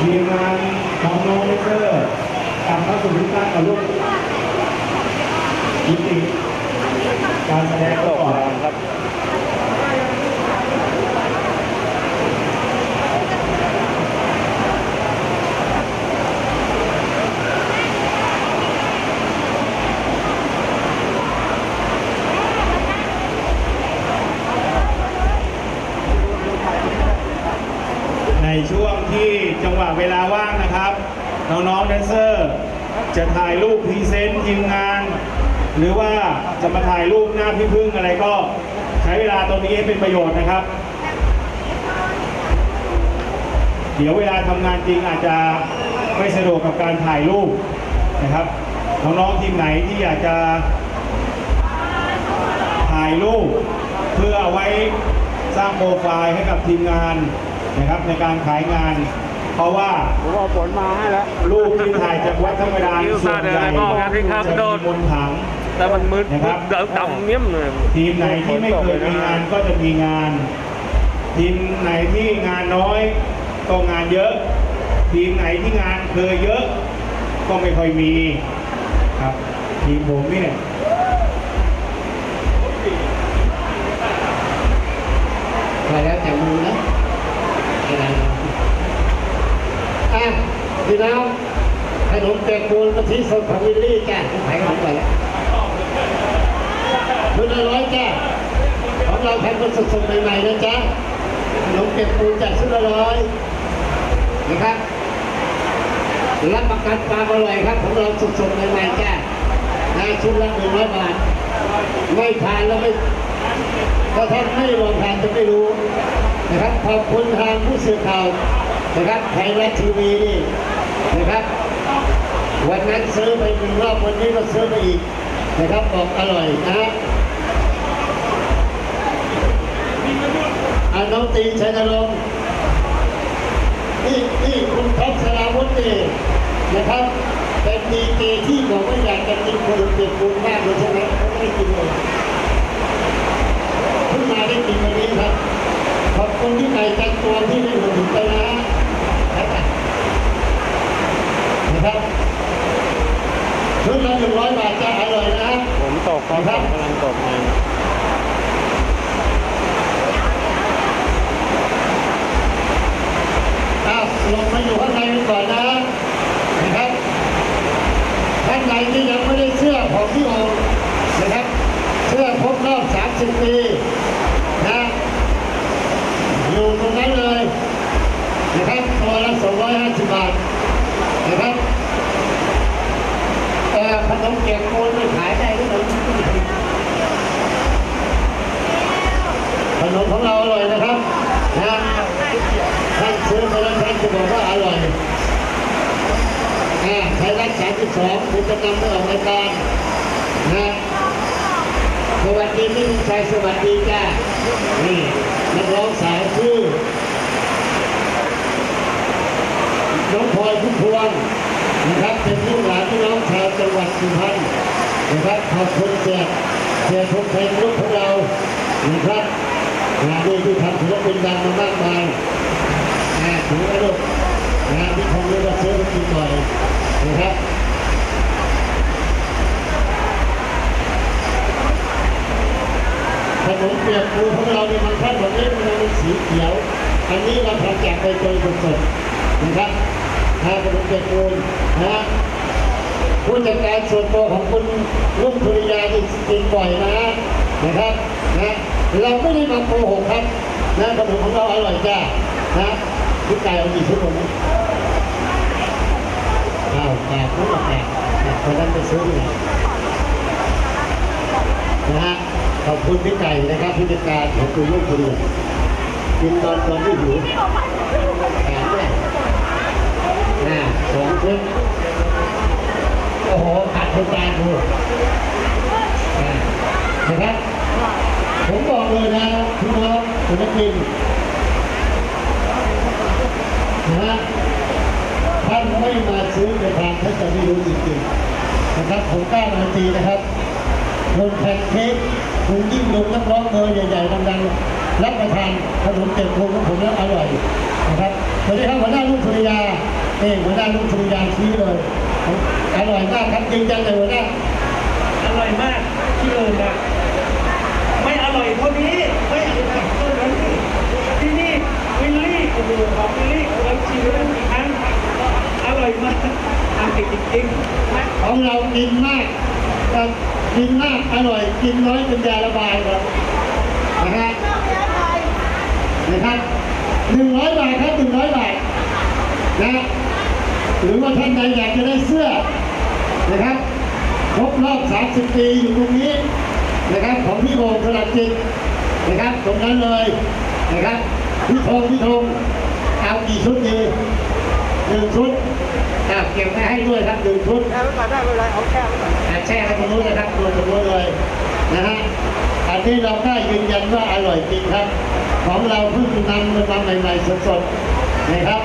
ทีมงานของน้องเลเซอร์กลับเข้าสู่ทุกท่ารกับลูกยุติการแสดงตก่กอนแรงครับ ในช่วงที่จังหวะเวลาว่างนะครับ น้องๆแดนเซอร์ จะถ่ายรูปพรีเซนต์ทีมงาน หรือว่าจะมาถ่ายรูปหน้าพี่พึ่งอะไรก็ใช้เวลาตรงนี้ให้เป็นประโยชน์นะครับ เดี๋ยวเวลาทำงานจริงอาจจะไม่สะดวกกับการถ่ายรูปนะครับน้องๆทีมไหนที่อยากจะถ่ายรูปเพื่อเอาไว้สร้างโปรไฟล์ให้กับทีมงานนะครับในการขายงาน เพราะว่าผมเอาฝนมาให้แล้วรูปที่ถ่ายจากวัดธรรมดาส่วนใหญ่บอกนะพี่ครับจะโดมีนมนต์ถังแต่มันมืดนะครับดำเมี่ยมเลยทีมไหนที่ไม่เคยมีงานก็จะมีงาน ทีมไหนที่งานน้อยก็งานเยอะ ทีมไหนที่งานเคยเยอะ ก็ไม่ค่อยมีครับทีมผมเนี่ย พี่น้องขนมแกงปูนกะทิสดของวิลลี่จ้ะขายขนมไปแล้วชุดละร้อยจ้ะของเราทำกันสดๆใหม่ๆนะจ๊ะขนมแกงปูนจากชุดละร้อยนะครับรับประกันความอร่อยครับของเราสดๆใหม่ๆจ้ะนชุดละหนึ่งร้อยบาท ไม่ทานแล้วไม่ถ้าท่านไม่ลองทานจะไม่รู้นะครับขอบคุณทางผู้สื่อข่าวนะครับไทยรัฐทีวีนี่ นะครับ วันนั้นซื้อไปหนึ่งรอบวันนี้ก็ซื้อไปอีกนะครับบอกอร่อยนะอาน้องตีชัยนรงค์นี่นี่คุณท็อปสราวุฒินี่นะครับ เป็นดีเจที่บอกว่าอยากจะกินคนเปียกปูนมากเลยใช่ไหมเขาไม่ได้กินเลย เพิ่งมาได้กินวันนี้ครับ ขอบคุณที่ไก่จังตัวที่ได้มาถึงไปนะนะครับชุดละหนึ่งร้อยบาทจะอร่อยนะ ผมตกครับผมกำลังตกงาน อ้าวลงมาอยู่ข้างในกันก่อนนะนะครับท่านใดที่ยังไม่ได้เสื้อของพี่โอนะครับ เสื้อครบรอบ 30 ปีนะอยู่ตรงนั้นเลยนะครับตัวละ 250บาทนะครับแต่ขนมเก็บโคนไม่ขายได้ที่ไหนขนมของเราอร่อยนะครับนะท่านซื้อมาแล้วท่านจะบอกว่าอร่อยอ่าไทยรัฐ32คุณจะนำไปออกรายการนะสวัสดีพี่ชัยสวัสดีจ้านี่นักร้องสาวชื่อ น้องพลอยพุ่มพวงนะครับเป็นลูกหลานพี่น้องชาวจังหวัดสุพรรณนะครับขอบคุณเสียเสียทงชัยลูกของเรานะครับงานนี้ที่ทำศิลปินดังมามากมายถือไว้ลูกนะฮะพี่คงรู้ว่าซื้อไปกินหน่อยนะครับขนมเปียกปูของเราเนี่ยมันแค่แบบนี้มันเป็นสีเขียว อันนี้เราทำจากใบเตยสดๆนะครับ ทาขนมเปียกปูนะฮะผู้จัดการส่วนตัวของคุณรุ่งธุริยาที่กินบ่อยนะนะครับนะเราไม่ได้มาโกหกครับนะขนมของเราอร่อยจ้านะพี่ไก่เอากี่ชุดลงนี้อ้าวแปดชุดละแปดแปดคนนั้นไปซื้อที่ไหนนะฮะขอบคุณพี่ไก่นะครับผู้จัดการของคุณลูกคุณกินตอนตอนที่หิว สองชุดโอ้โหขาดคนตายดูนะครับ ผมบอกเลยนะพี่น้องคุณนักบินนะฮะท่านไม่มาซื้อในทางท่านจะไม่รู้จริงๆนะครับผมกล้าการันตีนะครับคนแพนเค้กคุณยิ่งยงนักร้องเบอร์ใหญ่ๆดังๆ รับประทานขนมเจ็ดพวงของผมแล้วอร่อยนะครับสวัสดีครับหัวหน้าลูกสุริยาเองหัวหน้าลูกสุริยาชี้เลยอร่อยมากครับจริงจังเลยหัวหน้าอร่อยมากที่อื่นนะไม่อร่อยเท่านี้ไม่อร่อยเท่านั้นที่นี่วิลลี่โอ้โหของวิลลี่เราชิมแล้วกี่ครั้งอร่อยมากอร่อยจริงๆนะของเรากินมากครับกินมากอร่อยกินน้อยเป็นยาระบายครับนะฮะนะครับห นึ่งร้อยบาทครับหนึ่งร้อยบาทนะหรือว่าท่านใดอยากจะได้เสื้อนะครับครบรอบ 30 ปีอยู่ตรงนี้นะครับของพี่โบงสลัดจิตนะครับตรงนั้นเลยนะครับพี่ธงพี่ธงเอากี่ชุดดีหนึ่งชุดอะเก็บไว้ให้ด้วยครับหนึ่งชุดแค่ไม่ก่อนได้ไม่เป็นไรเอาแค่ไว้ก่อนอะแช่ไว้ตรงนู้นนะครับตัวตรงนู้นเลยนะฮะ อันนี้เราได้ยืนยันว่าอร่อยจริงครับ ของเราเพิ่งนำมาใหม่ๆสดๆนะครับ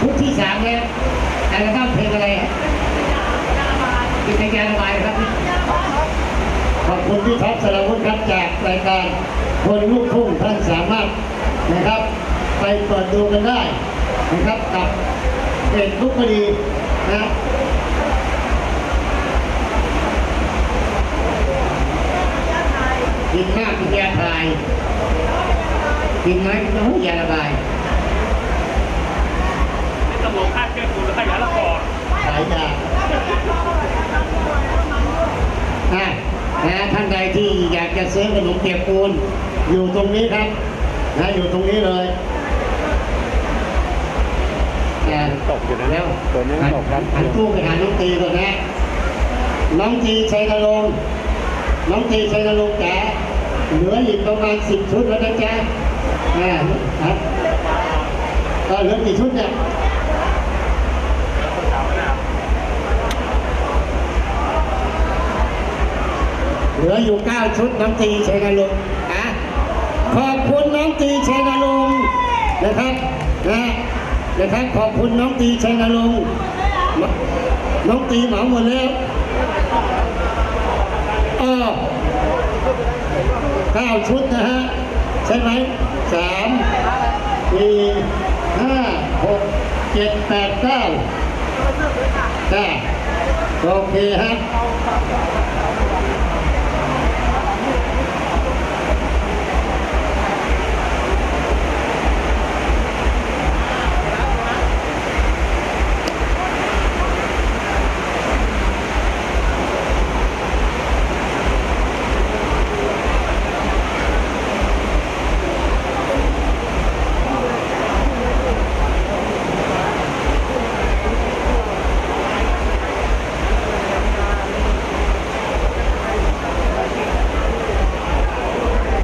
ชุดที่สามแล้วอัลบั้มเพลงอะไรฮะกิจการระบายครับ ขอบคุณพี่ท็อปสารวุฒิครับจากรายการคนลูกทุ่งท่านสามารถนะครับ ไปเปิดดูกันได้นะครับกับเพจทุกคดีนะกินมากกินยาคลายกินน้อยกินน้อยยาระบายตำรวจคาดแก้คุณแล้วขยะละก่อนขายยาอะนะท่านใดที่อยากจะซื้อขนมเปียกปูน อยู่ตรงนี้ครับนะอยู่ตรงนี้เลยแต่ตกอยู่นะแล้วตัวนี้มันตกครับหันตู้ไปหาน้องตีก่อนนะน้องตีชัยนรงค์น้องตีชัยนรงค์จ๋า เหลืออีกประมาณสิบชุดแล้วนะจ๊ะอ่าครับก็เหลือกี่ชุดเนี่ยเหลืออยู่9ชุดน้ำตีเชัยนรงอะขอบคุณน้องตีเชัยนรงนะครับนะนะครับขอบคุณน้องตีเชัยนรงน้องตีเหมาหมดแล้วอ้อ ก้าชุดนะฮะ ใช่ไหมสามสี่ห้าหกเจ็ดแปดเก้าจ้าโอเคฮะ